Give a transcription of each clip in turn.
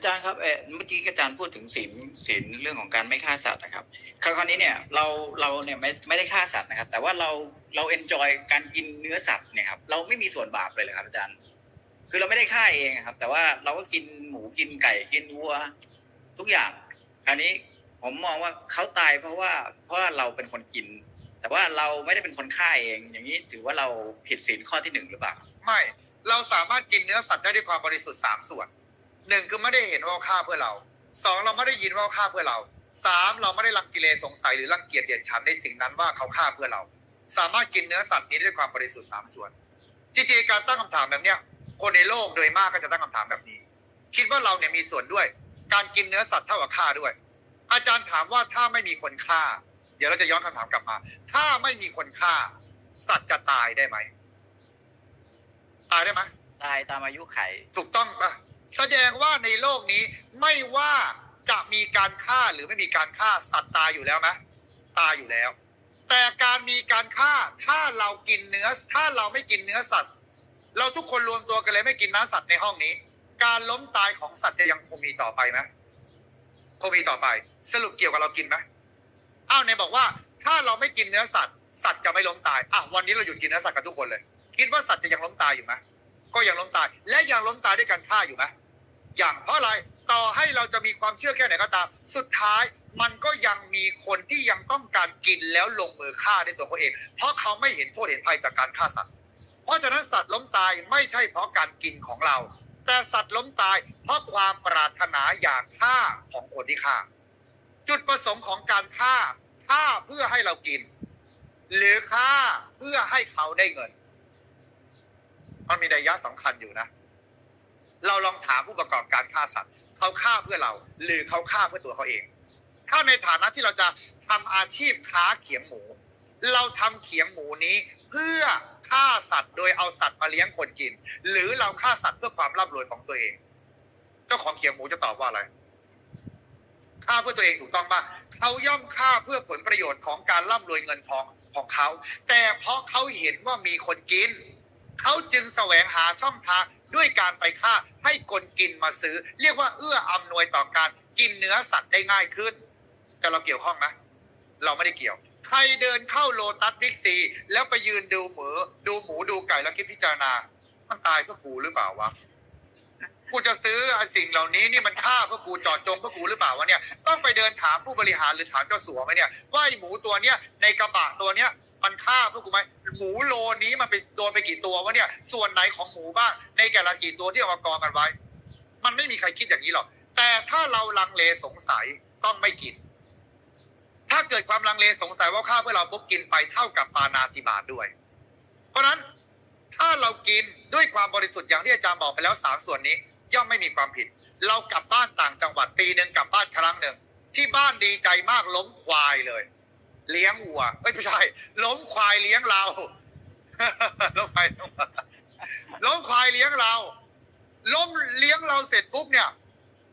อาจารย์ครับเอเมื่อกี้อาจารย์พูดถึงศีลศีลเรื่องของการไม่ฆ่าสัตว์นะครับคราวนี้เนี่ยเราเราเนี่ยไม่ไม่ได้ฆ่าสัตว์นะครับ แต่ว่าเราเราเอนจอยการกินเนื้อสัตว์เนี่ยครับเราไม่มีส่วนบาปเลยเลยครับ อาจารย์ คือเราไม่ได้ฆ่าเองครับ แต่ว่าเราก็กินหมูกินไก่กินวัว ทุกอย่างคราวนี้ผมมองว่าเขาตายเพราะว่าเพราะว่าเราเป็นคนกิน แต่ว่าเราไม่ได้เป็นคนฆ่าเอง อย่างนี้ถือว่าเราผิดศีลข้อที่หนึ่งหรือเปล่าไม่เราสามารถกินเนื้อสัตว์ได้ด้วยความบริสุทธิ์สามส่วน หนึ่งคือไม่ได้เห็นว่าเขาฆ่าเพื่อเราสองเราไม่ได้ยินว่าเขาฆ่าเพื่อเราสามเราไม่ได้รังกิเลสสงสัยหรือรังเกียจเดียดฉันในสิ่งนั้นว่าเขาฆ่าเพื่อเรา สามารถกินเนื้อสัตว์นี้ด้วยความบริสุทธิ์สามส่วนจริงๆการตั้งคำถามแบบเนี้ยคนในโลกโดยมากก็จะตั้งคำถามแบบนี้ คิดว่าเราเนี่ยมีส่วนด้วย การกินเนื้อสัตว์เท่ากับฆ่าด้วย อาจารย์ถามว่าถ้าไม่มีคนฆ่า เดี๋ยวเราจะย้อนคำถามกลับมา ถ้าไม่มีคนฆ่า สัตว์จะตายได้ไหมตายได้ไหมตายตามอายุไข ถูกต้องปะ แสดงว่าในโลกนี้ไม่ว่าจะมีการฆ่าหรือไม่มีการฆ่าสัตว์ตายอยู่แล้วไหมตายอยู่แล้ว แต่การมีการฆ่าถ้าเรากินเนื้อ ถ้าเราไม่กินเนื้อสัตว์ เราทุกคนรวมตัวกันเลยไม่กินเนื้อสัตว์ในห้องนี้ การล้มตายของสัตว์จะยังคงมีต่อไปไหมคงมีต่อไป สรุปเกี่ยวกับเรากินไหมอ้าวในบอกว่า ถ้าเราไม่กินเนื้อสัตว์ สัตว์จะไม่ล้มตายอะวันนี้เราหยุดกินเนื้อสัตว์กันทุกคนเลย คิดว่าสัตว์จะยังล้มตายอยู่ไหมก็ยังล้มตาย และยังล้มตายด้วยการฆ่าอยู่ไหม อย่างเพราะอะไรต่อให้เราจะมีความเชื่อแค่ไหนก็ตาม สุดท้ายมันก็ยังมีคนที่ยังต้องการกินแล้วลงมือฆ่าด้วยตัวเขาเอง เพราะเขาไม่เห็นโทษเห็นภัยจากการฆ่าสัตว์เพราะฉะนั้นสัตว์ล้มตายไม่ใช่เพราะการกินของเรา แต่สัตว์ล้มตาย เพราะความปรารถนาอยากฆ่าของคนที่ฆ่า จุดประสงค์ของการฆ่าฆ่าเพื่อให้เรากิน หรือฆ่าเพื่อให้เขาได้เงิน มันมีนัยยะสำคัญอยู่นะ เราลองถามผู้ประกอบการฆ่าสัตว์เขาฆ่าเพื่อเรา หรือเขาฆ่าเพื่อตัวเขาเอง ถ้าในฐานะที่เราจะทำอาชีพค้าเขียงหมู เราทำเขียงหมูนี้เพื่อฆ่าสัตว์โดยเอาสัตว์มาเลี้ยงคนกิน หรือเราฆ่าสัตว์เพื่อความร่ำรวยของตัวเอง เจ้าของเขียงหมูจะตอบว่าอะไรฆ่าเพื่อตัวเองถูกต้องปะเขาย่อมฆ่าเพื่อผลประโยชน์ของการร่ำรวยเงินทองของเขา แต่เพราะเขาเห็นว่ามีคนกิน เขาจึงแสวงหาช่องทาง ด้วยการไปฆ่าให้คนกินมาซื้อ เรียกว่าเอื้ออำนวยต่อการกินเนื้อสัตว์ได้ง่ายขึ้น แต่เราเกี่ยวข้องไหมเราไม่ได้เกี่ยว ใครเดินเข้าโลตัสบิ๊กซี แล้วไปยืนดูหมูดูหมูดูไก่แล้วคิดพิจารณา มันตายเพื่อกูหรือเปล่าวะกูจะซื้อไอ้สิ่งเหล่านี้นี่มันฆ่าเพื่อกูจอดจงเพื่อกูหรือเปล่าวะเนี่ยต้องไปเดินถามผู้บริหารหรือถามเจ้าสัวไหมเนี่ยว่าไอ้หมูตัวเนี้ยในกระบะตัวเนี้ย มันฆ่าเพื่อกูไหมหมูโลนี้มันไปโดนไปกี่ตัววะเนี่ย ส่วนไหนของหมูบ้างในแต่ละกี่ตัวที่เอามากองกันไว้ มันไม่มีใครคิดอย่างนี้หรอกแต่ถ้าเราลังเลสงสัยต้องไม่กิน ถ้าเกิดความลังเลสงสัยว่าฆ่าเพื่อเราปุ๊บกินไปเท่ากับปานาติบาด้วย เพราะนั้นถ้าเรากินด้วยความบริสุทธิ์อย่างที่อาจารย์บอกไปแล้วสามส่วนนี้ ย่อมไม่มีความผิด เรากลับบ้านต่างจังหวัดปีหนึ่งกลับบ้านครั้งหนึ่งที่บ้านดีใจมากล้มควายเลย เลี้ยงวัวเอ้ยไม่ใช่ ล้มควายเลี้ยงเรา ล้มควายล้มควายเลี้ยงเรา ล้มเลี้ยงเราเสร็จปุ๊บเนี่ย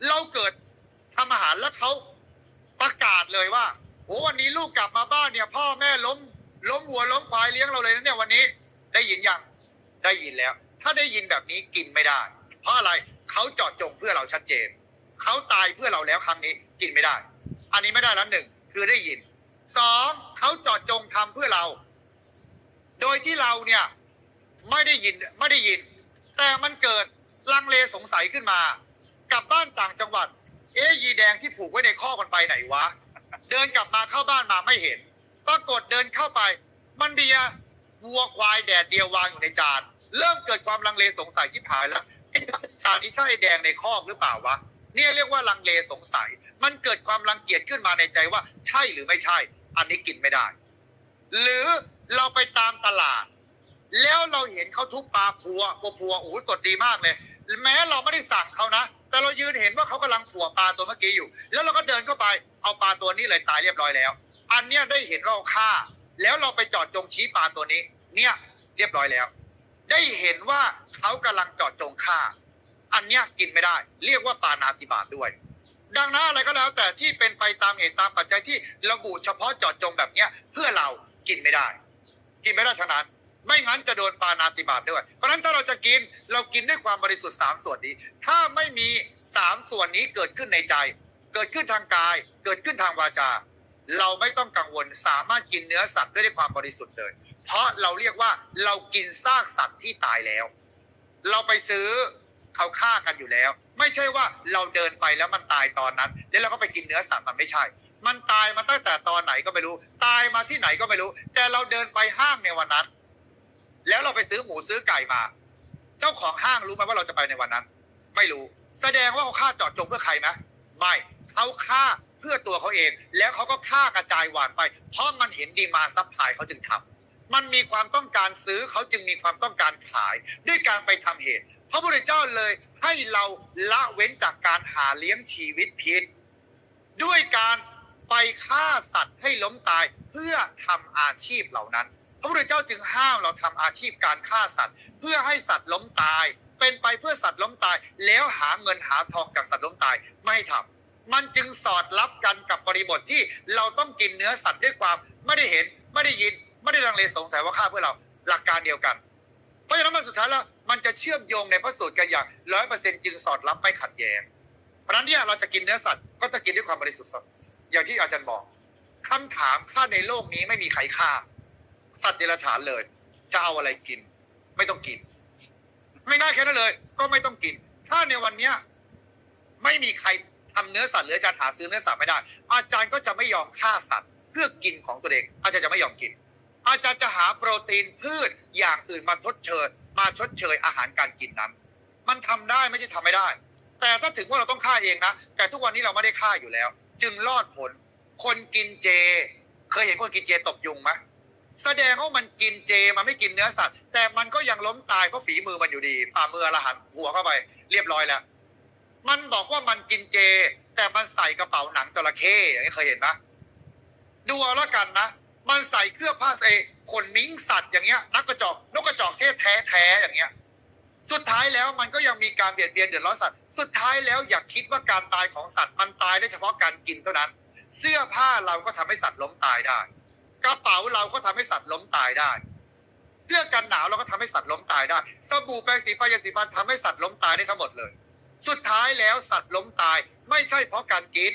เราเกิดทำอาหารแล้วเขาประกาศเลยว่าโอ้วันนี้ลูกกลับมาบ้านเนี่ย พ่อแม่ล้ม ล้มวัวล้มควายเลี้ยงเราเลยนะเนี่ยวันนี้ ได้ยินยังได้ยินแล้ว ถ้าได้ยินแบบนี้กินไม่ได้ เพราะอะไรเขาจาะจงเพื่อเราชัดเจนเขาตายเพื่อเราแล้วครั้งนี้กินไม่ได้ อันนี้ไม่ได้แล้วหนึ่งคือได้ยิน สองเขาเจาะจงทำเพื่อเรา โดยที่เราเนี่ยไม่ได้ยินไม่ได้ยิน แต่มันเกิดลังเลสงสัยขึ้นมา กลับบ้านต่างจังหวัด เอ๊ยยีแดงที่ผูกไว้ในข้อมันไปไหนวะ เดินกลับมาเข้าบ้านมาไม่เห็น ปรากฏเดินเข้าไป มันเบียวัวควายแดดเดียววางอยู่ในจาน เริ่มเกิดความลังเลสงสัยชิบหายแล้วไอ้จานนี้ใช่แดงในคอหรือเปล่าวะเนี่ยเรียกว่าลังเลสงสัย มันเกิดความรังเกียจขึ้นมาในใจว่าใช่หรือไม่ใช่ อันนี้กินไม่ได้ หรือเราไปตามตลาด แล้วเราเห็นเขาทุบปลาพัวพัวพัวโอ้โหสดดีมากเลย แม้เราไม่ได้สั่งเขานะ แต่เรายืนเห็นว่าเขากำลังผัวปลาตัวเมื่อกี้อยู่ แล้วเราก็เดินเข้าไปเอาปลาตัวนี้เลยตายเรียบร้อยแล้ว อันเนี้ยได้เห็นเราฆ่า แล้วเราไปจอดจงชี้ปลาตัวนี้ เนี่ยเรียบร้อยแล้ว ได้เห็นว่าเขากำลังจอดจงฆ่า อันเนี้ยกินไม่ได้ เรียกว่าปานาติบาตด้วย ดังนั้นอะไรก็แล้วแต่ที่เป็นไปตามเหตุตามปัจจัยที่ระบุเฉพาะเจอดจงแบบเนี้ยเพื่อเรากินไม่ได้ กินไม่ได้เท่านั้น ไม่งั้นจะโดนปานาติบาตด้วย เพราะฉะนั้นถ้าเราจะกินเรากินด้วยความบริสุทธิ์สามส่วนนี้ ถ้าไม่มีสามส่วนนี้เกิดขึ้นในใจ เกิดขึ้นทางกาย เกิดขึ้นทางวาจา เราไม่ต้องกังวลสามารถกินเนื้อสัตว์ได้ด้วยความบริสุทธิ์เลย เพราะเราเรียกว่าเรากินซากสัตว์ที่ตายแล้ว เราไปซื้อ เขาฆ่ากันอยู่แล้ว ไม่ใช่ว่าเราเดินไปแล้วมันตายตอนนั้น แล้วเราก็ไปกินเนื้อสัตว์มันไม่ใช่ มันตายมาตั้งแต่ตอนไหนก็ไม่รู้ ตายมาที่ไหนก็ไม่รู้ แต่เราเดินไปห้างในวันนั้น แล้วเราไปซื้อหมูซื้อไก่มา เจ้าของห้างรู้ไหมว่าเราจะไปในวันนั้น ไม่รู้ แสดงว่าเขาฆ่าเจาะจงเพื่อใครไหมไม่เขาฆ่าเพื่อตัวเขาเอง แล้วเขาก็ฆ่ากระจายหวานไป เพราะมันเห็นดีมาซัพพลายเขาจึงทำมันมีความต้องการซื้อเขาจึงมีความต้องการขาย ด้วยการไปทำเหตุ พระพุทธเจ้าเลยให้เราละเว้นจากการหาเลี้ยงชีวิตพิษด้วยการไปฆ่าสัตว์ให้ล้มตายเพื่อทำอาชีพเหล่านั้น พระพุทธเจ้าจึงห้ามเราทำอาชีพการฆ่าสัตว์ เพื่อให้สัตว์ล้มตาย เป็นไปเพื่อสัตว์ล้มตาย แล้วหาเงินหาทองจากสัตว์ล้มตายไม่ทำมันจึงสอดรับกันกับบริบทที่เราต้องกินเนื้อสัตว์ด้วยความไม่ได้เห็น ไม่ได้ยิน ไม่ได้ลังเลสงสัยว่าฆ่าเพื่อเราหลักการเดียวกัน เพราะฉะนั้นมันสุดท้ายแล้วมันจะเชื่อมโยงในพระสูตรกันอย่างร้อยเปอร์เซ็นต์จึงสอดรับไม่ขัดแย้งเพราะนั้นเนี่ยเราจะกินเนื้อสัตว์ก็จะกินด้วยความบริสุทธิ์อย่างที่อาจารย์บอกคำถามถ้าในโลกนี้ไม่มีใครฆ่า สัตว์เดรัจฉานเลยจะเอาอะไรกิน ไม่ต้องกิน ไม่ง่ายแค่นั้นเลย ก็ไม่ต้องกิน ถ้าในวันเนี้ยไม่มีใครทำเนื้อสัตว์หรืออาจารย์หาซื้อเนื้อสัตว์ไม่ได้ อาจารย์ก็จะไม่ยอมฆ่าสัตว์เพื่อกินของตัวเองอาจารย์จะไม่ยอมกิน อาจารย์จะหาโปรตีนพืชอย่างอื่นมาทดเชยมาชดเชยอาหารการกินนั้น มันทำได้ไม่ใช่ทำไม่ได้ แต่ถ้าถึงว่าเราต้องฆ่าเองนะ แต่ทุกวันนี้เราไม่ได้ฆ่าอยู่แล้ว จึงรอดผล คนกินเจ เคยเห็นคนกินเจตบยุงไหมแสดงว่ามันกินเจมันไม่กินเนื้อสัตว์ แต่มันก็ยังล้มตายเพราะฝีมือมันอยู่ดีฝ่ามืออรหันหัวเข้าไป เรียบร้อยแล้ว มันบอกว่ามันกินเจ แต่มันใส่กระเป๋าหนังจระเข้อย่างนี้เคยเห็นไหมดูเอาล้วกันนะ มันใส่เครื่องผ้าเอขนมิ้งสัตว์อย่างเงี้ยนักกระจอกนกกระจอกเทศแท้แท้อย่างเงี้ย สุดท้ายแล้วมันก็ยังมีการเบียดเบียนเดือดร้อนสัตว์ สุดท้ายแล้วอย่าคิดว่าการตายของสัตว์มันตายได้เฉพาะการกินเท่านั้น เสื้อผ้าเราก็ทำให้สัตว์ล้มตายได้ กระเป๋าเราก็ทำให้สัตว์ล้มตายได้เสื้อกันหนาวเราก็ทำให้สัตว์ล้มตายได้สบู่แปรงสีฟันยาสีฟันทำให้สัตว์ล้มตายได้ทั้งหมดเลย สุดท้ายแล้วสัตว์ล้มตายไม่ใช่เพราะการกิน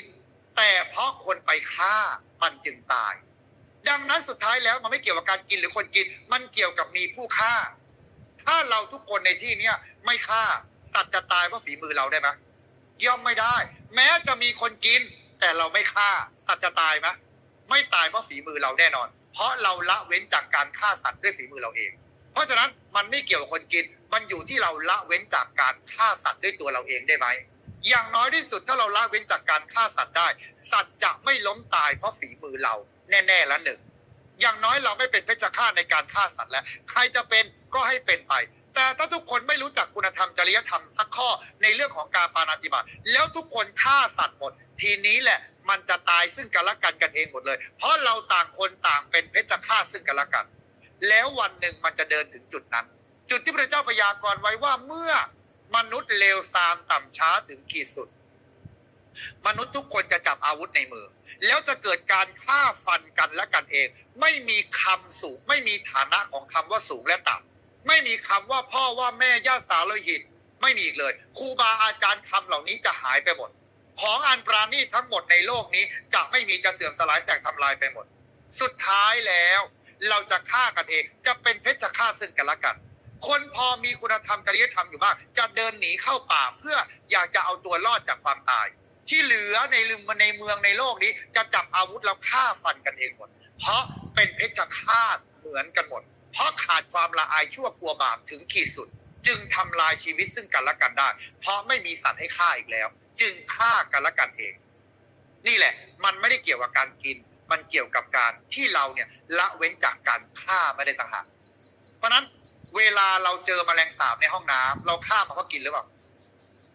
แต่เพราะคนไปฆ่ามันจึงตาย ดังนั้นสุดท้ายแล้วมันไม่เกี่ยวกับการกินหรือคนกิน มันเกี่ยวกับมีผู้ฆ่า ถ้าเราทุกคนในที่เนี้ยไม่ฆ่าสัตว์จะตายเพราะฝีมือเราได้ไหมย่อมไม่ได้ แม้จะมีคนกิน แต่เราไม่ฆ่าสัตว์จะตายไหมไม่ตายเพราะฝีมือเราแน่นอน เพราะเราละเว้นจากการฆ่าสัตว์ด้วยฝีมือเราเอง เพราะฉะนั้นมันไม่เกี่ยวกับคนกิน มันอยู่ที่เราละเว้นจากการฆ่าสัตว์ด้วยตัวเราเองได้ไหมอย่างน้อยที่สุดถ้าเราละเว้นจากการฆ่าสัตว์ได้ สัตว์จะไม่ล้มตายเพราะฝีมือเรา แน่ๆแล้วหนึ่งอย่างน้อยเราไม่เป็นเพชฌฆาตในการฆ่าสัตว์แล้ว ใครจะเป็นก็ให้เป็นไป แต่ถ้าทุกคนไม่รู้จักคุณธรรมจริยธรรมสักข้อในเรื่องของการปานาติบาตแล้วทุกคนฆ่าสัตว์หมด ทีนี้แหละมันจะตายซึ่งกันและกันกันเองหมดเลย เพราะเราต่างคนต่างเป็นเพชฌฆาตซึ่งกันและกัน แล้ววันหนึ่งมันจะเดินถึงจุดนั้น จุดที่พระเจ้าพยากรณ์ไว้ว่าเมื่อมนุษย์เลวทรามต่ำช้าถึงขีดสุด มนุษย์ทุกคนจะจับอาวุธในมือ แล้วจะเกิดการฆ่าฟันกันและกันเอง ไม่มีคำสูง ไม่มีฐานะของคำว่าสูงและต่ำไม่มีคำว่าพ่อว่าแม่ญาติสาวโลหิต ไม่มีอีกเลยครูบาอาจารย์คำเหล่านี้จะหายไปหมด ของอันปราณีทั้งหมดในโลกนี้จะไม่มีจะเสื่อมสลายแตกทำลายไปหมด สุดท้ายแล้ว เราจะฆ่ากันเองจะเป็นเพชฌฆาตซึ่งกันและกันคนพอมีคุณธรรมจริยธรรมอยู่บ้างจะเดินหนีเข้าป่าเพื่ออยากจะเอาตัวรอดจากความตาย ที่เหลือในลืมในเมืองในโลกนี้ จะจับอาวุธแล้วฆ่าฟันกันเองหมด เพราะเป็นเพชฌฆาตเหมือนกันหมด เพราะขาดความละอายชั่วกลัวบาปถึงขีดสุด จึงทำลายชีวิตซึ่งกันและกันได้ เพราะไม่มีสัตว์ให้ฆ่าอีกแล้ว จึงฆ่ากันและกันเอง นี่แหละ มันไม่ได้เกี่ยวกับการกิน มันเกี่ยวกับการที่เราเนี่ยละเว้นจากการฆ่าไม่ได้ต่างหากเพราะนั้นเวลาเราเจอมแมลงสาบในห้องน้ำเราฆ่ามันเพราะกินหรือเปล่า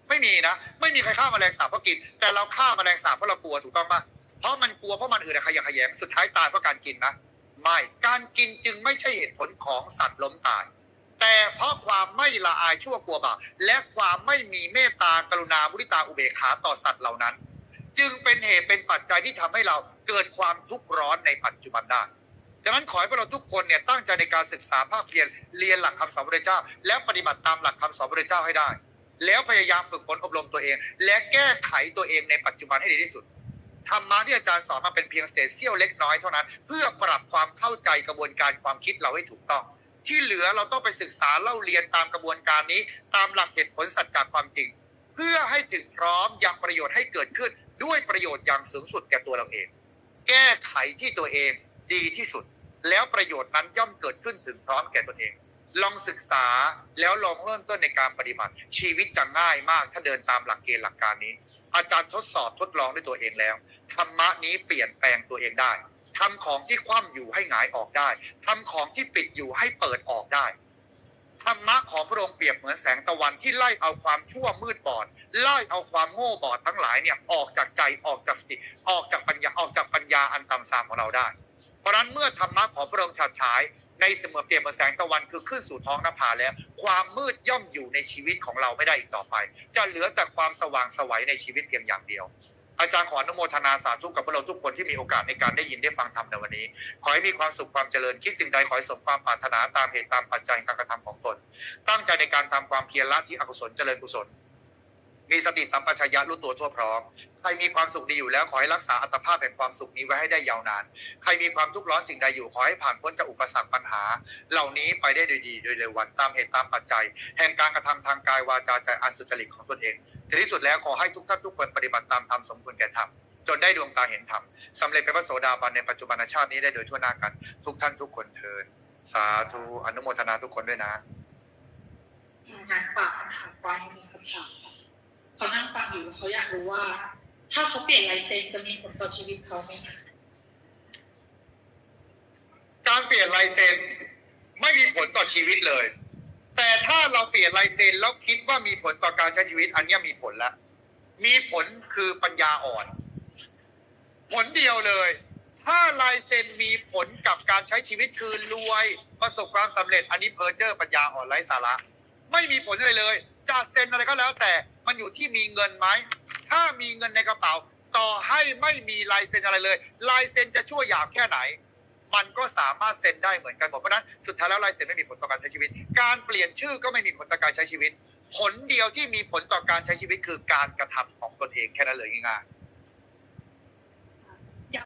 ไม่มีนะ ไม่มีใครฆ่าแมลงสาบเพราะกิน แต่เราฆ่าแมลงสาบเพราะเรากลัวถูกต้องปะเพราะมันกลัวเพราะมันอื่นขยะขยงสุดท้ายตายเพราะการกินนะไม่การกินจึงไม่ใช่เหตุผลของสัตว์ล้มตาย แต่เพราะความไม่ละอายชั่วกลัวบาปและความไม่มีเมตตากรุณามุทิตาอุเบกขาต่อสัตว์เหล่านั้น จึงเป็นเหตุเป็นปัจจัยที่ทำให้เราเกิดความทุกข์ร้อนในปัจจุบันได้ดังนั้นขอให้พวกเราทุกคนเนี่ยตั้งใจในการศึกษาภาคเรียนเรียนหลักคำสอนพระเจ้า และปฏิบัติตามหลักคำสอนพระเจ้าให้ได้ แล้วพยายามฝึกฝนอบรมตัวเอง และแก้ไขตัวเองในปัจจุบันให้ดีที่สุดธรรมะที่อาจารย์สอนมาเป็นเพียงเศษเสี้ยวเล็กน้อยเท่านั้น เพื่อปรับความเข้าใจกระบวนการความคิดเราให้ถูกต้อง ที่เหลือเราต้องไปศึกษาเล่าเรียนตามกระบวนการนี้ ตามหลักเหตุผลสัจจะความจริง เพื่อให้ถึงพร้อมยังประโยชน์ให้เกิดขึ้น ด้วยประโยชน์อย่างสูงสุดแก่ตัวเราเอง แก้ไขที่ตัวเองดีที่สุด แล้วประโยชน์นั้นย่อมเกิดขึ้นถึงพร้อมแก่ตนเอง ลองศึกษาแล้วลองเริ่มต้นในการปฏิบัติ ชีวิตจะง่ายมากถ้าเดินตามหลักเกณฑ์หลักการนี้ อาจารย์ทดสอบทดลองด้วยตัวเองแล้วธรรมะนี้เปลี่ยนแปลงตัวเองได้ทำของที่คว่ำอยู่ให้หงายออกได้ทำของที่ปิดอยู่ให้เปิดออกได้ธรรมะของพระองค์เปรียบเหมือนแสงตะวันที่ไล่เอาความชั่วมืดบอด ไล่เอาความโง่บอดทั้งหลายเนี่ยออกจากใจออกจากสติออกจากปัญญาออกจากปัญญาอันต่ำทรามของเราได้ เพราะฉะนั้นเมื่อธรรมะของพระองค์ฉาดฉาย ในเสมือนเปรียบเหมือนแสงตะวันคือขึ้นสู่ท้องนภาแล้ว ความมืดย่อมอยู่ในชีวิตของเราไม่ได้อีกต่อไป จะเหลือแต่ความสว่างสวัยในชีวิตเพียงอย่างเดียว อาจารย์ขออนุโมทนาสาธุกับพวกเราทุกคนที่มีโอกาสในการได้ยินได้ฟังธรรมในวันนี้ ขอให้มีความสุขความเจริญคิดสิ่งใดขอให้สมความปรารถนาตามเหตุตามปัจจัยการกระทำของตน ตั้งใจในการทำความเพียรละที่อกุศลเจริญกุศล มีสติสัมปชัญญะรู้ตัวทั่วพร้อม ใครมีความสุขดีอยู่แล้วขอให้รักษาอัตภาพแห่งความสุขนี้ไว้ให้ได้ยาวนาน ใครมีความทุกข์ร้อนสิ่งใดอยู่ขอให้ผ่านพ้นจากอุปสรรคปัญหา เหล่านี้ไปได้โดยดีโดยเร็ววันตามเหตุตามปัจจัย แห่งการกระทำทางกายวาจาใจอันสุจริตของตนเองทีที่สุดแล้วขอให้ทุกท่านทุกคนปฏิบัติตามธรรมสมควรแก่ธรรมจนได้ดวงตาเห็นธรรมสำเร็จเป็นพระโสดาบันในปัจจุบันชาตินี้ได้โดยทั่วหน้ากันทุกท่านทุกคนเทินสาธุอนุโมทนาทุกคนด้วยนะงานฝากคำถามไว้มีคำถามค่ะ เขานั่งฟังอยู่เขาอยากรู้ว่า ถ้าเขาเปลี่ยนลายเซ็นจะมีผลต่อชีวิตเขาไหมคะการเปลี่ยนลายเซ็นไม่มีผลต่อชีวิตเลย แต่ถ้าเราเปลี่ยนลายเซ็นแล้วคิดว่ามีผลต่อการใช้ชีวิต อันนี้มีผลแล้วมีผลคือปัญญาอ่อน ผลเดียวเลย ถ้าลายเซ็นมีผลกับการใช้ชีวิตคือรวย ประสบความสำเร็จอันนี้เพอร์เจอร์ปัญญาอ่อนไร้สาระ ไม่มีผลอะไรเลย จะเซ็นอะไรก็แล้วแต่มันอยู่ที่มีเงินไหม ถ้ามีเงินในกระเป๋า ต่อให้ไม่มีลายเซ็นอะไรเลย ลายเซ็นจะชั่วหยาบแค่ไหน มันก็สามารถเซ็นได้เหมือนกันหมดเพราะนั้นสุดท้ายแล้วลายเซ็นไม่มีผลต่อการใช้ชีวิต การเปลี่ยนชื่อก็ไม่มีผลต่อการใช้ชีวิต ผลเดียวที่มีผลต่อการใช้ชีวิตคือการกระทำของตนเองแค่นั้นเลยง่ายๆ